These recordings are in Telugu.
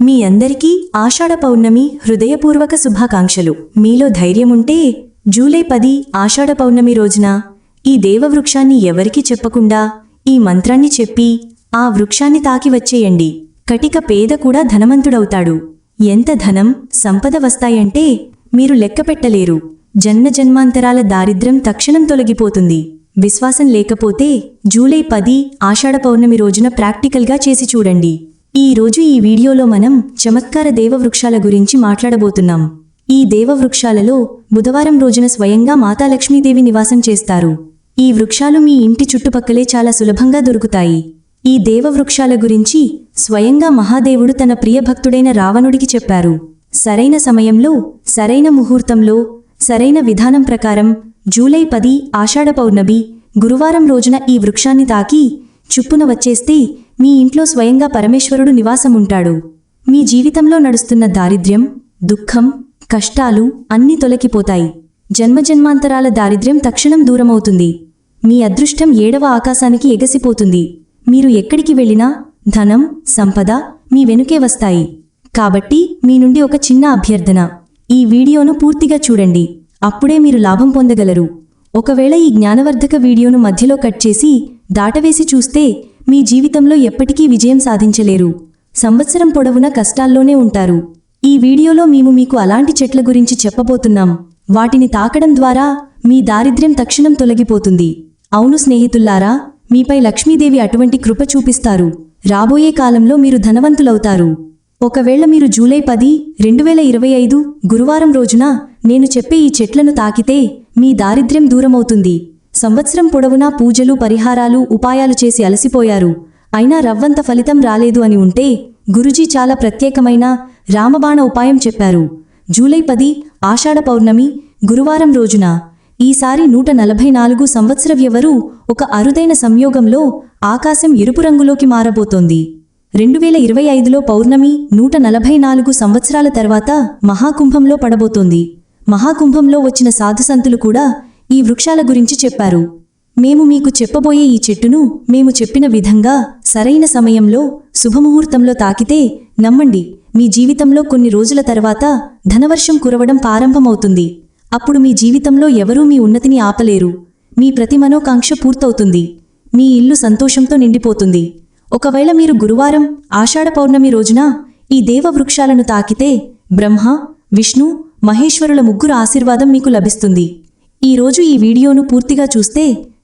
మీ అందరికీ ఆషాఢ పౌర్ణమి హృదయపూర్వక శుభాకాంక్షలు. మీలో ధైర్యముంటే జూలై పది ఆషాఢ పౌర్ణమి రోజున ఈ దేవవృక్షాన్ని ఎవరికీ చెప్పకుండా ఈ మంత్రాన్ని చెప్పి ఆ వృక్షాన్ని తాకి వచ్చేయండి. కటిక పేద కూడా ధనవంతుడవుతాడు. ఎంత ధనం సంపద వస్తాయంటే మీరు లెక్కపెట్టలేరు జన్మ జన్మాంతరాల దారిద్ర్యం తక్షణం తొలగిపోతుంది. విశ్వాసం లేకపోతే జూలై పది ఆషాఢ పౌర్ణమి రోజున ప్రాక్టికల్గా చేసి చూడండి. ఈ రోజు ఈ వీడియోలో మనం చమత్కార దేవవృక్షాల గురించి మాట్లాడబోతున్నాం. ఈ దేవవృక్షాలలో బుధవారం రోజున స్వయంగా మాతా లక్ష్మీదేవి నివాసం చేస్తారు. ఈ వృక్షాలు మీ ఇంటి చుట్టుపక్కలే చాలా సులభంగా దొరుకుతాయి. ఈ దేవవృక్షాల గురించి స్వయంగా మహాదేవుడు తన ప్రియభక్తుడైన రావణుడికి చెప్పారు. సరైన సమయంలో సరైన ముహూర్తంలో సరైన విధానం ప్రకారం జూలై పది ఆషాఢ పౌర్ణమి గురువారం రోజున ఈ వృక్షాన్ని తాకి చుప్పున వచ్చేస్తే మీ ఇంట్లో స్వయంగా పరమేశ్వరుడు నివాసముంటాడు. మీ జీవితంలో నడుస్తున్న దారిద్ర్యం దుఃఖం కష్టాలు అన్నీ తొలగిపోతాయి. జన్మజన్మాంతరాల దారిద్ర్యం తక్షణం దూరమవుతుంది. మీ అదృష్టం ఏడవ ఆకాశానికి ఎగసిపోతుంది. మీరు ఎక్కడికి వెళ్ళినా ధనం సంపద మీ వెనుకే వస్తాయి. కాబట్టి మీ నుండి ఒక చిన్న అభ్యర్థన. ఈ వీడియోను పూర్తిగా చూడండి. అప్పుడే మీరు లాభం పొందగలరు. ఒకవేళ ఈ జ్ఞానవర్ధక వీడియోను మధ్యలో కట్ చేసి దాటవేసి చూస్తే మీ జీవితంలో ఎప్పటికీ విజయం సాధించలేరు. సంవత్సరం పొడవునా కష్టాల్లోనే ఉంటారు. ఈ వీడియోలో మేము మీకు అలాంటి చెట్ల గురించి చెప్పబోతున్నాం. వాటిని తాకడం ద్వారా మీ దారిద్ర్యం తక్షణం తొలగిపోతుంది. అవును స్నేహితుల్లారా మీపై లక్ష్మీదేవి అటువంటి కృప చూపిస్తారు. రాబోయే కాలంలో మీరు ధనవంతులవుతారు. ఒకవేళ మీరు జూలై పది రెండు వేల ఇరవై ఐదు గురువారం రోజున నేను చెప్పే ఈ చెట్లను తాకితే మీ దారిద్ర్యం దూరమవుతుంది. సంవత్సరం పొడవునా పూజలు పరిహారాలు ఉపాయాలు చేసి అలసిపోయారు. అయినా రవ్వంత ఫలితం రాలేదు అని ఉంటే గురుజీ చాలా ప్రత్యేకమైన రామబాణ ఉపాయం చెప్పారు. జూలై పది ఆషాఢ పౌర్ణమి గురువారం రోజున. ఈసారి నూట నలభై నాలుగు సంవత్సర వ్యవరు ఒక అరుదైన సంయోగంలో ఆకాశం ఎరుపు రంగులోకి మారబోతోంది. రెండు వేల ఇరవై ఐదులో పౌర్ణమి నూట నలభై నాలుగు సంవత్సరాల తర్వాత మహాకుంభంలో పడబోతోంది. మహాకుంభంలో వచ్చిన సాధుసంతులు కూడా ఈ వృక్షాల గురించి చెప్పారు. మేము మీకు చెప్పబోయే ఈ చెట్టును మేము చెప్పిన విధంగా సరైన సమయంలో శుభముహూర్తంలో తాకితే నమ్మండి. మీ జీవితంలో కొన్ని రోజుల తర్వాత ధనవర్షం కురవడం ప్రారంభమవుతుంది. అప్పుడు మీ జీవితంలో ఎవరూ మీ ఉన్నతిని ఆపలేరు. మీ ప్రతి మనోకాంక్ష పూర్తవుతుంది. మీ ఇల్లు సంతోషంతో నిండిపోతుంది. ఒకవేళ మీరు గురువారం ఆషాఢ పౌర్ణమి రోజున ఈ దేవ వృక్షాలను తాకితే బ్రహ్మ విష్ణు మహేశ్వరుల ముగ్గురు ఆశీర్వాదం మీకు లభిస్తుంది. ఈ రోజు ఈ వీడియోను పూర్తిగా చూస్తే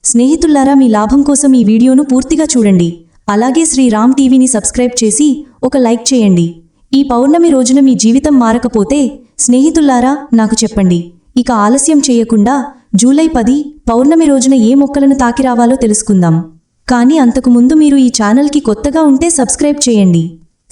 స్నేహితుల్లారా మీ లాభం కోసం ఈ వీడియోను పూర్తిగా చూడండి. అలాగే శ్రీరామ్ టీవీని సబ్స్క్రైబ్ చేసి ఒక లైక్ చేయండి. ఈ పౌర్ణమి రోజున మీ జీవితం మారకపోతే స్నేహితుల్లారా నాకు చెప్పండి. ఇక ఆలస్యం చేయకుండా జూలై పది పౌర్ణమి రోజున ఏ మొక్కలను తాకిరావాలో తెలుసుకుందాం. కానీ అంతకుముందు మీరు ఈ ఛానల్కి కొత్తగా ఉంటే సబ్స్క్రైబ్ చేయండి.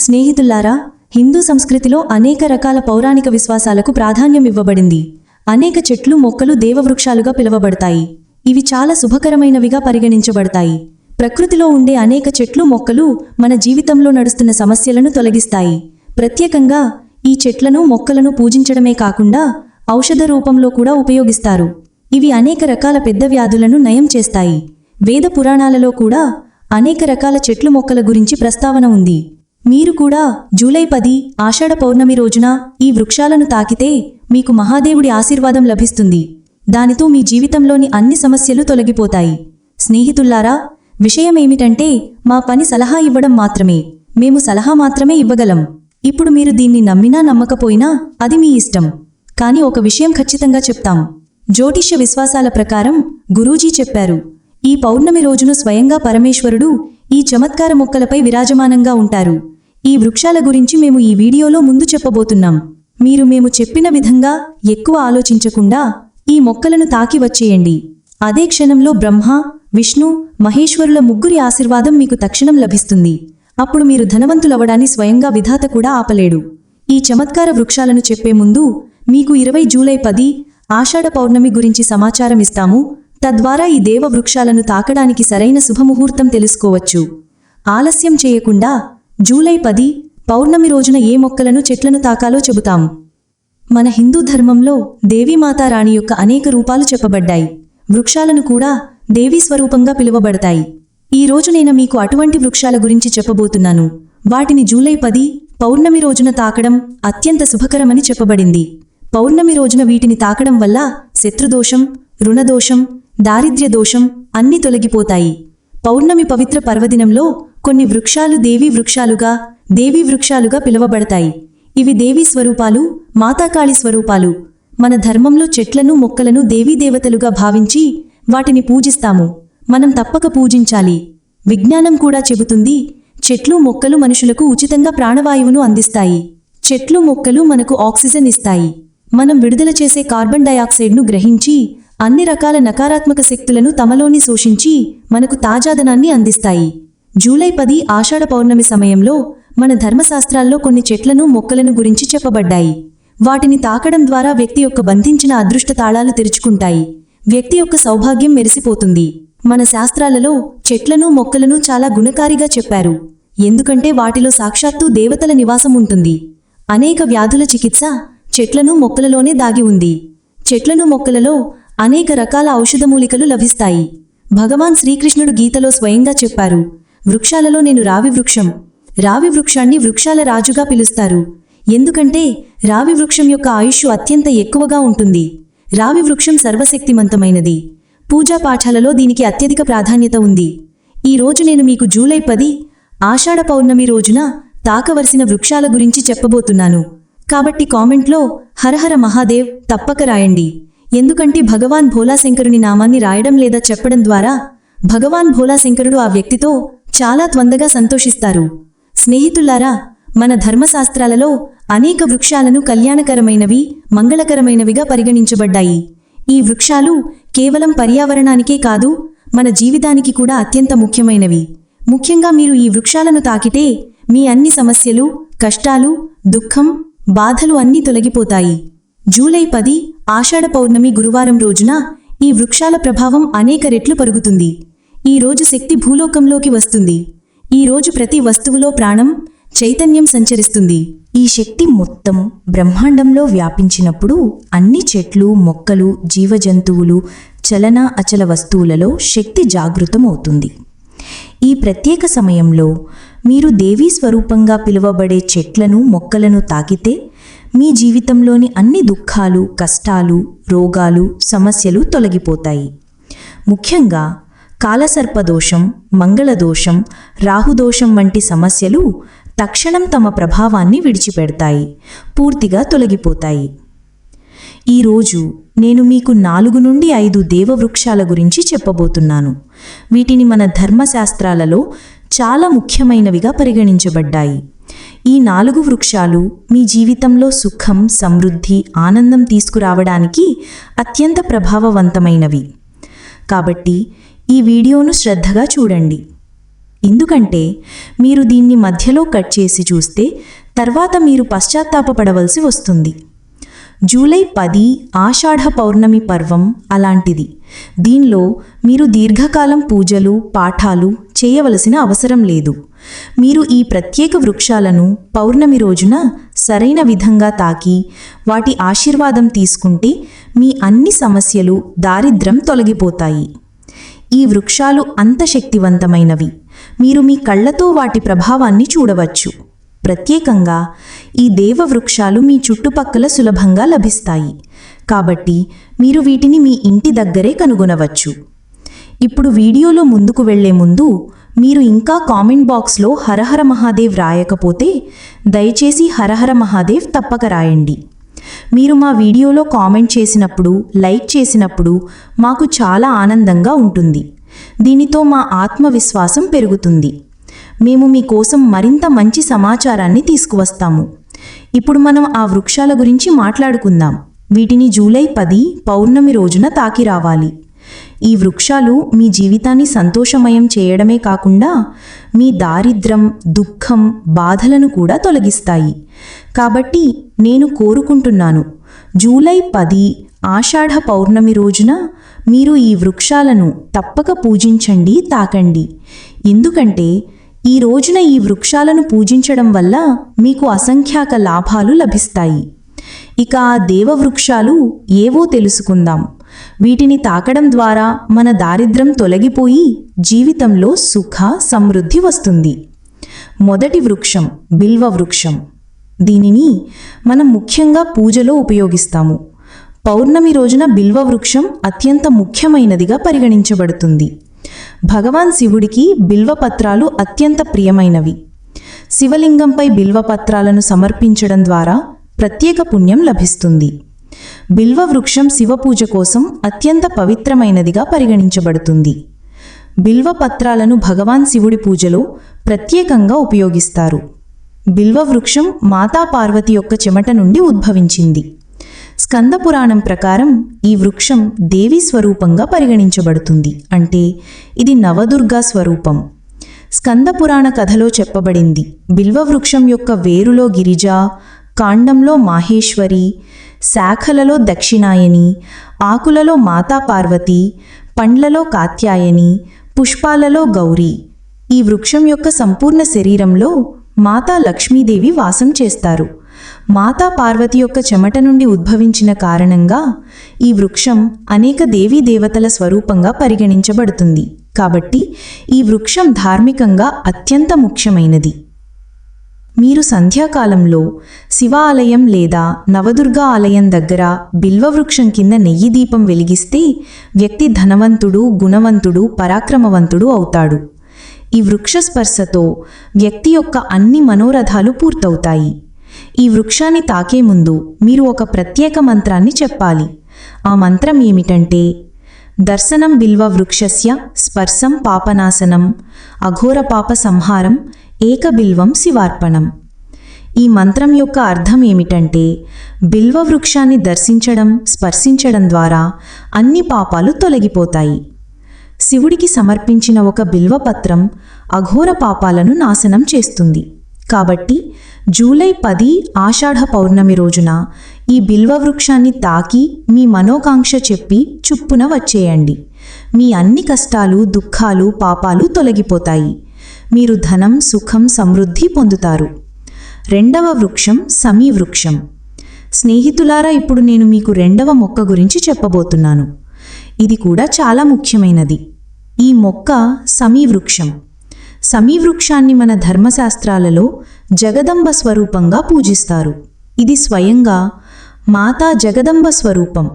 స్నేహితుల్లారా హిందూ సంస్కృతిలో అనేక రకాల పౌరాణిక విశ్వాసాలకు ప్రాధాన్యం ఇవ్వబడింది. అనేక చెట్లు మొక్కలు దేవవృక్షాలుగా పిలువబడతాయి. ఇవి చాలా శుభకరమైనవిగా పరిగణించబడతాయి. ప్రకృతిలో ఉండే అనేక చెట్లు మొక్కలు మన జీవితంలో నడుస్తున్న సమస్యలను తొలగిస్తాయి. ప్రత్యేకంగా ఈ చెట్లను మొక్కలను పూజించడమే కాకుండా ఔషధ రూపంలో కూడా ఉపయోగిస్తారు. ఇవి అనేక రకాల పెద్ద వ్యాధులను నయం చేస్తాయి. వేద పురాణాలలో కూడా అనేక రకాల చెట్లు మొక్కల గురించి ప్రస్తావన ఉంది. మీరు కూడా జూలై పది ఆషాఢ పౌర్ణమి రోజున ఈ వృక్షాలను తాకితే మీకు మహాదేవుడి ఆశీర్వాదం లభిస్తుంది. దానితో మీ జీవితంలోని అన్ని సమస్యలు తొలగిపోతాయి. స్నేహితుల్లారా విషయమేమిటంటే మా పని సలహా ఇవ్వడం మాత్రమే. మేము సలహా మాత్రమే ఇవ్వగలం. ఇప్పుడు మీరు దీన్ని నమ్మినా నమ్మకపోయినా అది మీ ఇష్టం. కానీ ఒక విషయం ఖచ్చితంగా చెప్తాం. జ్యోతిష్య విశ్వాసాల ప్రకారం గురూజీ చెప్పారు ఈ పౌర్ణమి రోజును స్వయంగా పరమేశ్వరుడు ఈ చమత్కార మొక్కలపై విరాజమానంగా ఉంటారు. ఈ వృక్షాల గురించి మేము ఈ వీడియోలో ముందు చెప్పబోతున్నాం. మీరు మేము చెప్పిన విధంగా ఎక్కువ ఆలోచించకుండా ఈ మొక్కలను తాకి వచ్చేయండి. అదే క్షణంలో బ్రహ్మ విష్ణు మహేశ్వరుల ముగ్గురి ఆశీర్వాదం మీకు తక్షణం లభిస్తుంది. అప్పుడు మీరు ధనవంతులవడాన్ని స్వయంగా విధాత కూడా ఆపలేడు. ఈ చమత్కార వృక్షాలను చెప్పే ముందు మీకు ఇరవై జూలై పది ఆషాఢ పౌర్ణమి గురించి సమాచారం ఇస్తాము. తద్వారా ఈ దేవ వృక్షాలను తాకడానికి సరైన శుభముహూర్తం తెలుసుకోవచ్చు. ఆలస్యం చేయకుండా జూలై పది పౌర్ణమి రోజున ఏ మొక్కలను చెట్లను తాకాలో చెబుతాం. మన హిందూ ధర్మంలో దేవీమాతారాణి యొక్క అనేక రూపాలు చెప్పబడ్డాయి. వృక్షాలను కూడా దేవీ స్వరూపంగా పిలువబడతాయి. ఈ రోజు నేను మీకు అటువంటి వృక్షాల గురించి చెప్పబోతున్నాను. వాటిని జూలై పది పౌర్ణమి రోజున తాకడం అత్యంత శుభకరమని చెప్పబడింది. పౌర్ణమి రోజున వీటిని తాకడం వల్ల శత్రుదోషం రుణదోషం దారిద్ర్య దోషం అన్నీ తొలగిపోతాయి. పౌర్ణమి పవిత్ర పర్వదినంలో కొన్ని వృక్షాలు దేవీ వృక్షాలుగా దేవీ వృక్షాలుగా పిలువబడతాయి. ఇవి దేవీ స్వరూపాలు మాతాకాళి స్వరూపాలు. మన ధర్మంలో చెట్లను మొక్కలను దేవీదేవతలుగా భావించి వాటిని పూజిస్తాము. మనం తప్పక పూజించాలి. విజ్ఞానం కూడా చెబుతుంది చెట్లు మొక్కలు మనుషులకు ఉచితంగా ప్రాణవాయువును అందిస్తాయి. చెట్లు మొక్కలు మనకు ఆక్సిజన్ ఇస్తాయి. మనం విడుదల చేసే కార్బన్ డయాక్సైడ్ను గ్రహించి అన్ని రకాల నకారాత్మక శక్తులను తమలోని శోషించి మనకు తాజాదనాన్ని అందిస్తాయి. జూలై పది ఆషాఢ పౌర్ణమి సమయంలో మన ధర్మశాస్త్రాల్లో కొన్ని చెట్లను మొక్కలను గురించి చెప్పబడ్డాయి. వాటిని తాకడం ద్వారా వ్యక్తి యొక్క బంధించిన అదృష్ట తాళాలు తెరుచుకుంటాయి. వ్యక్తి యొక్క సౌభాగ్యం మెరిసిపోతుంది. మన శాస్త్రాలలో చెట్లను మొక్కలను చాలా గుణకారిగా చెప్పారు. ఎందుకంటే వాటిలో సాక్షాత్తు దేవతల నివాసం ఉంటుంది. అనేక వ్యాధుల చికిత్స చెట్లను మొక్కలలోనే దాగి ఉంది. చెట్లను మొక్కలలో అనేక రకాల ఔషధమూలికలు లభిస్తాయి. భగవాన్ శ్రీకృష్ణుడు గీతలో స్వయంగా చెప్పారు వృక్షాలలో నేను రావి వృక్షం. రావి వృక్షాన్ని వృక్షాల రాజుగా పిలుస్తారు. ఎందుకంటే రావి వృక్షం యొక్క ఆయుష్ అత్యంత ఎక్కువగా ఉంటుంది. రావి వృక్షం సర్వశక్తిమంతమైనది. పూజా పాఠాలలో దీనికి అత్యధిక ప్రాధాన్యత ఉంది. ఈ రోజు నేను మీకు జూలై పది ఆషాఢ పౌర్ణమి రోజున తాకవలసిన వృక్షాల గురించి చెప్పబోతున్నాను. కాబట్టి కామెంట్లో హరహర మహాదేవ్ తప్పక రాయండి. ఎందుకంటే భగవాన్ భోలాశంకరుని నామాన్ని రాయడం లేదా చెప్పడం ద్వారా భగవాన్ భోలాశంకరుడు ఆ వ్యక్తితో చాలా త్వందగా సంతోషిస్తారు. స్నేహితులారా మన ధర్మశాస్త్రాలలో అనేక వృక్షాలను కళ్యాణకరమైనవి మంగళకరమైనవిగా పరిగణించబడ్డాయి. ఈ వృక్షాలు కేవలం పర్యావరణానికే కాదు మన జీవితానికి కూడా అత్యంత ముఖ్యమైనవి. ముఖ్యంగా మీరు ఈ వృక్షాలను తాకితే మీ అన్ని సమస్యలు కష్టాలు దుఃఖం బాధలు అన్నీ తొలగిపోతాయి. జూలై పది ఆషాఢ పౌర్ణమి గురువారం రోజున ఈ వృక్షాల ప్రభావం అనేక రెట్లు పరుగుతుంది. ఈ రోజు శక్తి భూలోకంలోకి వస్తుంది. ఈ రోజు ప్రతి వస్తువులో ప్రాణం చైతన్యం సంచరిస్తుంది. ఈ శక్తి మొత్తం బ్రహ్మాండంలో వ్యాపించినప్పుడు అన్ని చెట్లు మొక్కలు జీవజంతువులు చలన అచల వస్తువులలో శక్తి జాగృతమవుతుంది. ఈ ప్రత్యేక సమయంలో మీరు దేవీ స్వరూపంగా పిలువబడే చెట్లను మొక్కలను తాకితే మీ జీవితంలోని అన్ని దుఃఖాలు కష్టాలు రోగాలు సమస్యలు తొలగిపోతాయి. ముఖ్యంగా కాలసర్పదోషం మంగళదోషం రాహుదోషం వంటి సమస్యలు తక్షణం తమ ప్రభావాన్ని విడిచిపెడతాయి పూర్తిగా తొలగిపోతాయి. ఈరోజు నేను మీకు నాలుగు నుండి ఐదు దేవవృక్షాల గురించి చెప్పబోతున్నాను. వీటిని మన ధర్మశాస్త్రాలలో చాలా ముఖ్యమైనవిగా పరిగణించబడ్డాయి. ఈ నాలుగు వృక్షాలు మీ జీవితంలో సుఖం సమృద్ధి ఆనందం తీసుకురావడానికి అత్యంత ప్రభావవంతమైనవి. కాబట్టి ఈ వీడియోను శ్రద్ధగా చూడండి. ఎందుకంటే మీరు దీన్ని మధ్యలో కట్ చేసి చూస్తే తర్వాత మీరు పశ్చాత్తాపపడవలసి వస్తుంది. జూలై పది ఆషాఢ పౌర్ణమి పర్వం అలాంటిది. దీనిలో మీరు దీర్ఘకాలం పూజలు పాఠాలు చేయవలసిన అవసరం లేదు. మీరు ఈ ప్రత్యేక వృక్షాలను పౌర్ణమి రోజున సరైన విధంగా తాకి వాటి ఆశీర్వాదం తీసుకుంటే మీ అన్ని సమస్యలు దారిద్ర్యం తొలగిపోతాయి. ఈ వృక్షాలు అంత శక్తివంతమైనవి. మీరు మీ కళ్ళతో వాటి ప్రభావాన్ని చూడవచ్చు. ప్రత్యేకంగా ఈ దేవవృక్షాలు మీ చుట్టుపక్కల సులభంగా లభిస్తాయి. కాబట్టి మీరు వీటిని మీ ఇంటి దగ్గరే కనుగొనవచ్చు. ఇప్పుడు వీడియోలో ముందుకు వెళ్ళే ముందు మీరు ఇంకా కామెంట్ బాక్స్లో హరహర మహాదేవ్ రాయకపోతే దయచేసి హరహర మహాదేవ్ తప్పక రాయండి. మీరు మా వీడియోలో కామెంట్ చేసినప్పుడు లైక్ చేసినప్పుడు మాకు చాలా ఆనందంగా ఉంటుంది. దీనితో మా ఆత్మవిశ్వాసం పెరుగుతుంది. మేము మీకోసం మరింత మంచి సమాచారాన్ని తీసుకువస్తాము. ఇప్పుడు మనం ఆ వృక్షాల గురించి మాట్లాడుకుందాం. వీటిని జూలై పది పౌర్ణమి రోజున తాకి రావాలి. ఈ వృక్షాలు మీ జీవితాన్ని సంతోషమయం చేయడమే కాకుండా మీ దారిద్రం దుఃఖం బాధలను కూడా తొలగిస్తాయి. కాబట్టి నేను కోరుకుంటున్నాను జూలై పది ఆషాఢ పౌర్ణమి రోజున మీరు ఈ వృక్షాలను తప్పక పూజించండి తాకండి. ఎందుకంటే ఈ రోజున ఈ వృక్షాలను పూజించడం వల్ల మీకు అసంఖ్యాక లాభాలు లభిస్తాయి. ఇక ఆ దేవవృక్షాలు ఏవో తెలుసుకుందాం. వీటిని తాకడం ద్వారా మన దారిద్రం తొలగిపోయి జీవితంలో సుఖ సమృద్ధి వస్తుంది. మొదటి వృక్షం బిల్వ వృక్షం. దీనిని మనం ముఖ్యంగా పూజలో ఉపయోగిస్తాము. పౌర్ణమి రోజున బిల్వ వృక్షం అత్యంత ముఖ్యమైనదిగా పరిగణించబడుతుంది. భగవాన్ శివుడికి బిల్వపత్రాలు అత్యంత ప్రియమైనవి. శివలింగంపై బిల్వపత్రాలను సమర్పించడం ద్వారా ప్రత్యేక పుణ్యం లభిస్తుంది. బిల్వ వృక్షం శివపూజ కోసం అత్యంత పవిత్రమైనదిగా పరిగణించబడుతుంది. బిల్వ పత్రాలను భగవాన్ శివుడి పూజలో ప్రత్యేకంగా ఉపయోగిస్తారు. బిల్వ వృక్షం మాతా పార్వతి యొక్క చెమట నుండి ఉద్భవించింది. స్కందపురాణం ప్రకారం ఈ వృక్షం దేవీ స్వరూపంగా పరిగణించబడుతుంది. అంటే ఇది నవదుర్గా స్వరూపం. స్కందపురాణ కథలో చెప్పబడింది బిల్వ వృక్షం యొక్క వేరులో గిరిజ కాండంలో మాహేశ్వరి శాఖలలో దక్షిణాయని ఆకులలో మాతా పార్వతి పండ్లలో కాత్యాయని పుష్పాలలో గౌరీ. ఈ వృక్షం యొక్క సంపూర్ణ శరీరంలో మాతా లక్ష్మీదేవి వాసం చేస్తారు. మాతా పార్వతి యొక్క చెమట నుండి ఉద్భవించిన కారణంగా ఈ వృక్షం అనేక దేవీ దేవతల స్వరూపంగా పరిగణించబడుతుంది. కాబట్టి ఈ వృక్షం ధార్మికంగా అత్యంత ముఖ్యమైనది. మీరు సంధ్యాకాలంలో శివ ఆలయం లేదా నవదుర్గా ఆలయం దగ్గర బిల్వవృక్షం కింద నెయ్యి దీపం వెలిగిస్తే వ్యక్తి ధనవంతుడు గుణవంతుడు పరాక్రమవంతుడు అవుతాడు. ఈ వృక్ష స్పర్శతో వ్యక్తి యొక్క అన్ని మనోరథాలు పూర్తవుతాయి. ఈ వృక్షాన్ని తాకే ముందు మీరు ఒక ప్రత్యేక మంత్రాన్ని చెప్పాలి. ఆ మంత్రం ఏమిటంటే దర్శనం బిల్వ వృక్షస్య స్పర్శం పాపనాశనం అఘోర పాప సంహారం ఏకబిల్వం శివార్పణం. ఈ మంత్రం యొక్క అర్థం ఏమిటంటే బిల్వ వృక్షాన్ని దర్శించడం స్పర్శించడం ద్వారా అన్ని పాపాలు తొలగిపోతాయి. శివుడికి సమర్పించిన ఒక బిల్వపత్రం అఘోర పాపాలను నాశనం చేస్తుంది. కాబట్టి జూలై పది ఆషాఢ పౌర్ణమి రోజున ఈ బిల్వ వృక్షాన్ని తాకి మీ మనోకాంక్ష చెప్పి చుప్పున వచ్చేయండి. మీ అన్ని కష్టాలు దుఃఖాలు పాపాలు తొలగిపోతాయి. మీరు ధనం సుఖం సమృద్ధి పొందుతారు. రెండవ వృక్షం సమీ వృక్షం. స్నేహితులారా ఇప్పుడు నేను మీకు రెండవ మొక్క గురించి చెప్పబోతున్నాను. ఇది కూడా చాలా ముఖ్యమైనది. ఈ మొక్క సమీ వృక్షం. సమీ వృక్షాన్ని మన ధర్మశాస్త్రాలలో జగదంబ స్వరూపంగా పూజిస్తారు. ఇది స్వయంగా మాతా జగదంబ స్వరూపం.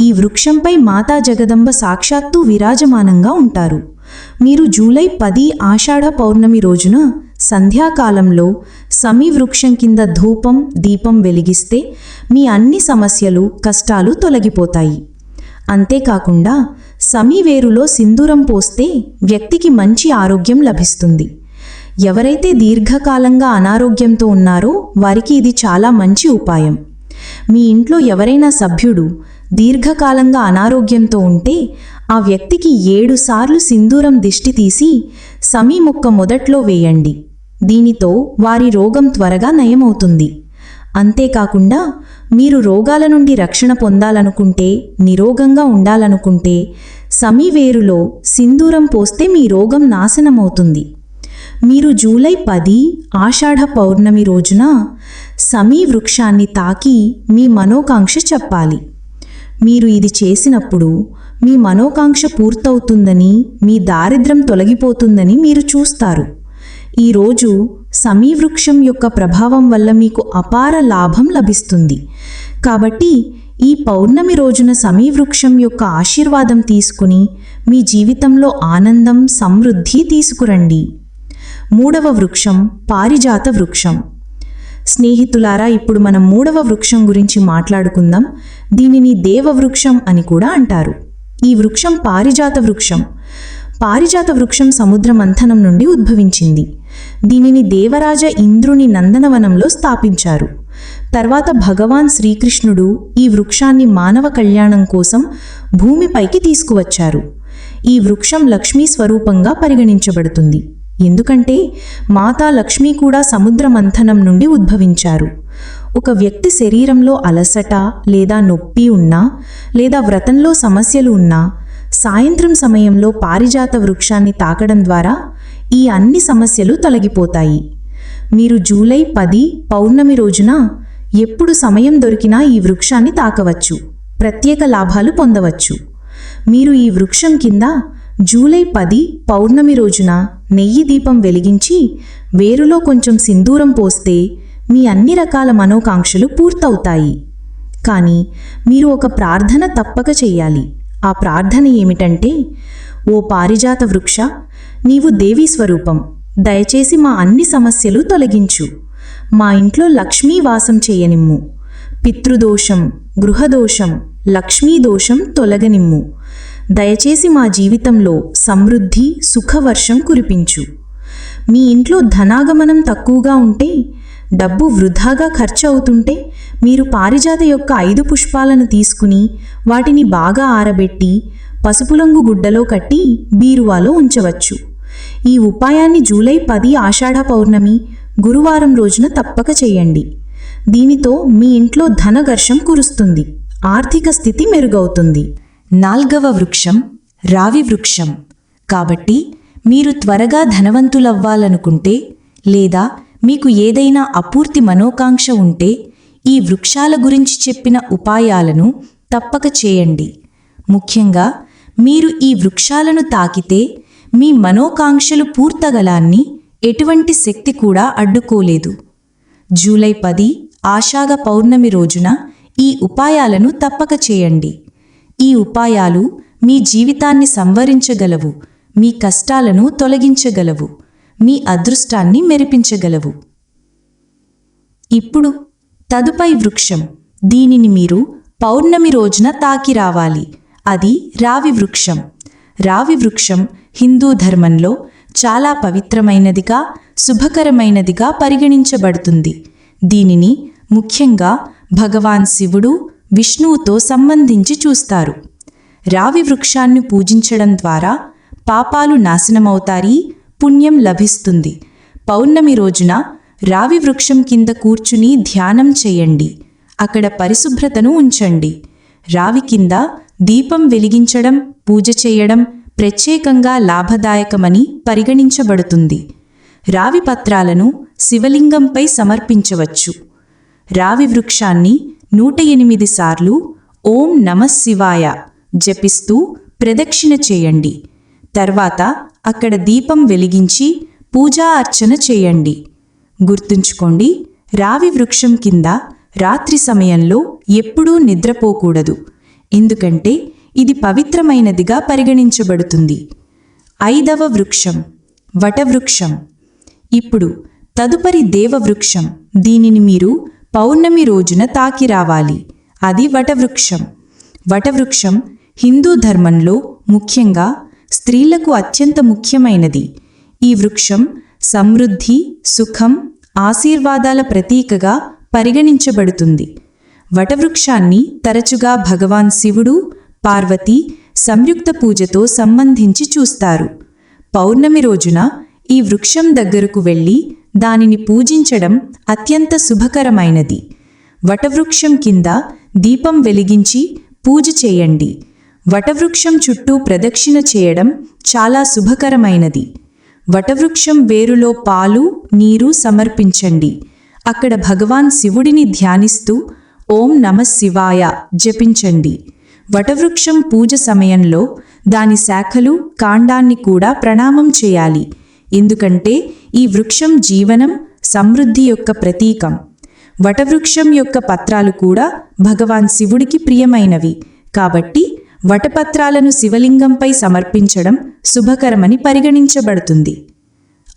ఈ వృక్షంపై మాతా జగదంబ సాక్షాత్తు విరాజమానంగా ఉంటారు. మీరు జూలై పది ఆషాఢ పౌర్ణమి రోజున సంధ్యాకాలంలో సమీ వృక్షం కింద ధూపం దీపం వెలిగిస్తే మీ అన్ని సమస్యలు కష్టాలు తొలగిపోతాయి. అంతేకాకుండా సమీవేరులో సింధూరం పోస్తే వ్యక్తికి మంచి ఆరోగ్యం లభిస్తుంది. ఎవరైతే దీర్ఘకాలంగా అనారోగ్యంతో ఉన్నారో వారికి ఇది చాలా మంచి ఉపాయం. మీ ఇంట్లో ఎవరైనా సభ్యుడు దీర్ఘకాలంగా అనారోగ్యంతో ఉంటే ఆ వ్యక్తికి ఏడుసార్లు సింధూరం దిష్టి తీసి సమీ మొక్క మొదట్లో వేయండి. దీనితో వారి రోగం త్వరగా నయమవుతుంది. అంతేకాకుండా మీరు రోగాల నుండి రక్షణ పొందాలనుకుంటే నిరోగంగా ఉండాలనుకుంటే సమీవేరులో సింధూరం పోస్తే మీ రోగం నాశనమవుతుంది. మీరు జూలై పది ఆషాఢ పౌర్ణమి రోజున సమీ వృక్షాన్ని తాకి మీ మనోకాంక్ష చెప్పాలి. మీరు ఇది చేసినప్పుడు మీ మనోకాంక్ష పూర్తవుతుందని మీ దారిద్ర్యం తొలగిపోతుందని మీరు చూస్తారు. ఈరోజు సమీవృక్షం యొక్క ప్రభావం వల్ల మీకు అపార లాభం లభిస్తుంది. కాబట్టి ఈ పౌర్ణమి రోజున సమీవృక్షం యొక్క ఆశీర్వాదం తీసుకుని మీ జీవితంలో ఆనందం సమృద్ధి తీసుకురండి. మూడవ వృక్షం పారిజాత వృక్షం. స్నేహితులారా ఇప్పుడు మనం మూడవ వృక్షం గురించి మాట్లాడుకుందాం. దీనిని దేవవృక్షం అని కూడా అంటారు. ఈ వృక్షం పారిజాత వృక్షం. పారిజాత వృక్షం సముద్ర మంథనం నుండి ఉద్భవించింది. దీనిని దేవరాజ ఇంద్రుని నందనవనంలో స్థాపించారు. తర్వాత భగవాన్ శ్రీకృష్ణుడు ఈ వృక్షాన్ని మానవ కళ్యాణం కోసం భూమిపైకి తీసుకువచ్చారు. ఈ వృక్షం లక్ష్మీ స్వరూపంగా పరిగణించబడుతుంది. ఎందుకంటే మాతా లక్ష్మి కూడా సముద్ర మంథనం నుండి ఉద్భవించారు. ఒక వ్యక్తి శరీరంలో అలసట లేదా నొప్పి ఉన్నా లేదా వ్రతంలో సమస్యలు ఉన్నా సాయంత్రం సమయంలో పారిజాత వృక్షాన్ని తాకడం ద్వారా ఈ అన్ని సమస్యలు తొలగిపోతాయి. మీరు జూలై పది పౌర్ణమి రోజున ఎప్పుడు సమయం దొరికినా ఈ వృక్షాన్ని తాకవచ్చు. ప్రత్యేక లాభాలు పొందవచ్చు. మీరు ఈ వృక్షం కింద జూలై పది పౌర్ణమి రోజున నెయ్యి దీపం వెలిగించి వేరులో కొంచెం సింధూరం పోస్తే మీ అన్ని రకాల మనోకాంక్షలు పూర్తవుతాయి. కానీ మీరు ఒక ప్రార్థన తప్పక చెయ్యాలి ఆ ప్రార్థన ఏమిటంటే ఓ పారిజాత వృక్ష నీవు దేవీ స్వరూపం. దయచేసి మా అన్ని సమస్యలు తొలగించు. మా ఇంట్లో లక్ష్మీ వాసం చేయనిమ్ము. పితృదోషం గృహదోషం లక్ష్మీదోషం తొలగనిమ్ము. దయచేసి మా జీవితంలో సమృద్ధి సుఖవర్షం కురిపించు. మీ ఇంట్లో ధనాగమనం తక్కువగా ఉంటే డబ్బు వృధాగా ఖర్చు అవుతుంటే మీరు పారిజాత యొక్క ఐదు పుష్పాలను తీసుకుని వాటిని బాగా ఆరబెట్టి పసుపులంగు గుడ్డలో కట్టి బీరువాలో ఉంచవచ్చు. ఈ ఉపాయాన్ని జూలై పది ఆషాఢ పౌర్ణమి గురువారం రోజున తప్పక చేయండి. దీనితో మీ ఇంట్లో ధనఘర్షం కురుస్తుంది. ఆర్థిక స్థితి మెరుగవుతుంది. నాల్గవ వృక్షం రావి వృక్షం. కాబట్టి మీరు త్వరగా ధనవంతులవ్వాలనుకుంటే లేదా మీకు ఏదైనా అపూర్తి మనోకాంక్ష ఉంటే ఈ వృక్షాల గురించి చెప్పిన ఉపాయాలను తప్పక చేయండి. ముఖ్యంగా మీరు ఈ వృక్షాలను తాకితే మీ మనోకాంక్షలు పూర్తగలాన్ని ఎటువంటి శక్తి కూడా అడ్డుకోలేదు. జూలై పది ఆషాఢ పౌర్ణమి రోజున ఈ ఉపాయాలను తప్పక చేయండి. ఈ ఉపాయాలు మీ జీవితాన్ని సంవరించగలవు మీ కష్టాలను తొలగించగలవు మీ అదృష్టాన్ని మెరిపించగలవు. ఇప్పుడు తదుపై వృక్షం. దీనిని మీరు పౌర్ణమి రోజున తాకి రావాలి. అది రావి వృక్షం. రావి వృక్షం హిందూ ధర్మంలో చాలా పవిత్రమైనదిగా శుభకరమైనదిగా పరిగణించబడుతుంది. దీనిని ముఖ్యంగా భగవాన్ శివుడు విష్ణువుతో సంబంధించి చూస్తారు. రావి వృక్షాన్ని పూజించడం ద్వారా పాపాలు నాశనమవుతాయి పుణ్యం లభిస్తుంది. పౌర్ణమి రోజున రావి వృక్షం కింద కూర్చుని ధ్యానం చేయండి. అక్కడ పరిశుభ్రతను ఉంచండి. రావి కింద దీపం వెలిగించడం పూజ చేయడం ప్రత్యేకంగా లాభదాయకమని పరిగణించబడుతుంది. రావి పత్రాలను శివలింగంపై సమర్పించవచ్చు. రావి వృక్షాన్ని నూట ఎనిమిది సార్లు ఓం నమః శివాయ జపిస్తూ ప్రదక్షిణ చేయండి. తర్వాత అక్కడ దీపం వెలిగించి పూజా అర్చన చేయండి. గుర్తుంచుకోండి రావి వృక్షం కింద రాత్రి సమయంలో ఎప్పుడూ నిద్రపోకూడదు. ఎందుకంటే ఇది పవిత్రమైనదిగా పరిగణించబడుతుంది. ఐదవ వృక్షం వటవృక్షం. ఇప్పుడు తదుపరి దేవవృక్షం దీనిని మీరు పౌర్ణమి రోజున తాకి రావాలి. అది వటవృక్షం. వటవృక్షం హిందూ ధర్మంలో ముఖ్యంగా స్త్రీలకు అత్యంత ముఖ్యమైనది. ఈ వృక్షం సమృద్ధి సుఖం ఆశీర్వాదాల ప్రతీకగా పరిగణించబడుతుంది. వటవృక్షాన్ని తరచుగా భగవాన్ శివుడు పార్వతి సంయుక్త పూజతో సంబంధించి చూస్తారు. పౌర్ణమి రోజున ఈ వృక్షం దగ్గరకు వెళ్ళి దానిని పూజించడం అత్యంత శుభకరమైనది. వటవృక్షం కింద దీపం వెలిగించి పూజ చేయండి. వటవృక్షం చుట్టూ ప్రదక్షిణ చేయడం చాలా శుభకరమైనది. వటవృక్షం వేరులో పాలు నీరు సమర్పించండి. అక్కడ భగవాన్ శివుడిని ధ్యానిస్తూ ఓం నమ శివాయ జపించండి. వటవృక్షం పూజ సమయంలో దాని శాఖలు కాండాన్ని కూడా ప్రణామం చేయాలి. ఎందుకంటే ఈ వృక్షం జీవనం సమృద్ధి యొక్క ప్రతీకం. వటవృక్షం యొక్క పత్రాలు కూడా భగవాన్ శివుడికి ప్రియమైనవి. కాబట్టి వటపత్రాలను శివలింగంపై సమర్పించడం శుభకరమని పరిగణించబడుతుంది.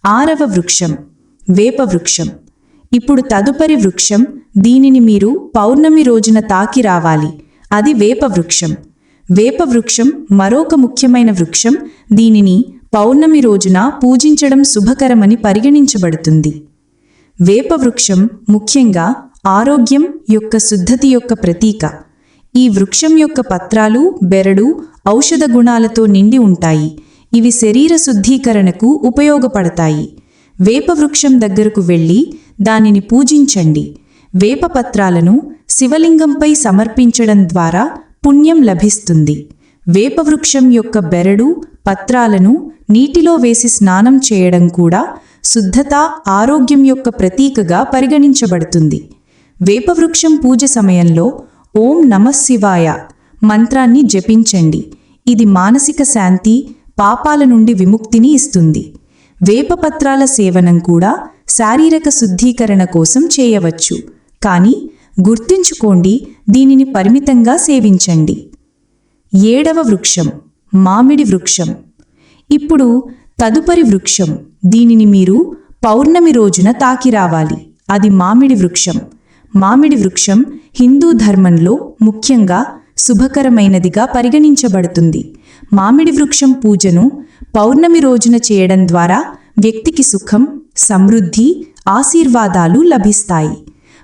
ఆరవ వృక్షం వేప వృక్షం. ఇప్పుడు తదుపరి వృక్షం దీనిని మీరు పౌర్ణమి రోజున తాకి రావాలి. అది వేప వృక్షం. వేప వృక్షం మరొక ముఖ్యమైన వృక్షం. దీనిని పౌర్ణమి రోజున పూజించడం శుభకరమని పరిగణించబడుతుంది. వేపవృక్షం ముఖ్యంగా ఆరోగ్యం యొక్క శుద్ధతి యొక్క ప్రతీక. ఈ వృక్షం యొక్క పత్రాలు బెరడు ఔషధ గుణాలతో నిండి ఉంటాయి. ఇవి శరీర శుద్ధీకరణకు ఉపయోగపడతాయి. వేపవృక్షం దగ్గరకు వెళ్ళి దానిని పూజించండి. వేపపత్రాలను శివలింగంపై సమర్పించడం ద్వారా పుణ్యం లభిస్తుంది. వేపవృక్షం యొక్క బెరడు పత్రాలను నీటిలో వేసి స్నానం చేయడం కూడా శుద్ధత ఆరోగ్యం యొక్క ప్రతీకగా పరిగణించబడుతుంది. వేపవృక్షం పూజ సమయంలో ఓం నమః శివాయ మంత్రాన్ని జపించండి. ఇది మానసిక శాంతి పాపాల నుండి విముక్తిని ఇస్తుంది. వేపపత్రాల సేవనం కూడా శారీరక శుద్ధీకరణ కోసం చేయవచ్చు. కానీ గుర్తుంచుకోండి దీనిని పరిమితంగా సేవించండి. ఏడవ వృక్షం మామిడి వృక్షం. ఇప్పుడు తదుపరి వృక్షం. దీనిని మీరు పౌర్ణమి రోజున తాకి రావాలి. అది మామిడి వృక్షం. మామిడి వృక్షం హిందూ ధర్మంలో ముఖ్యంగా శుభకరమైనదిగా పరిగణించబడుతుంది. మామిడి వృక్షం పూజను పౌర్ణమి రోజున చేయడం ద్వారా వ్యక్తికి సుఖం సమృద్ధి ఆశీర్వాదాలు లభిస్తాయి.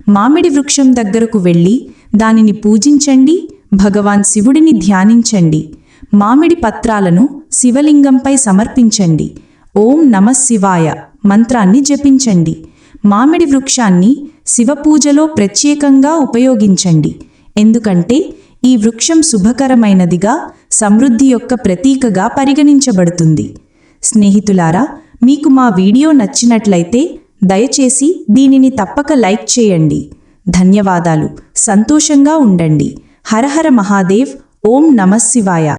మామిడి వృక్షం దగ్గరకు వెళ్ళి దానిని పూజించండి భగవాన్ శివుడిని ధ్యానించండి. మామిడి పత్రాలను శివలింగంపై సమర్పించండి. ఓం నమ శివాయ. మంత్రాన్ని జపించండి. మామిడి వృక్షాన్ని శివపూజలో ప్రత్యేకంగా ఉపయోగించండి. ఎందుకంటే ఈ వృక్షం శుభకరమైనదిగా సమృద్ధి యొక్క ప్రతీకగా పరిగణించబడుతుంది. స్నేహితులారా మీకు మా వీడియో నచ్చినట్లయితే దయచేసి దీనిని తప్పక లైక్ చేయండి. ధన్యవాదాలు. సంతోషంగా ఉండండి. హరహర మహాదేవ్. ఓం నమ శివాయ.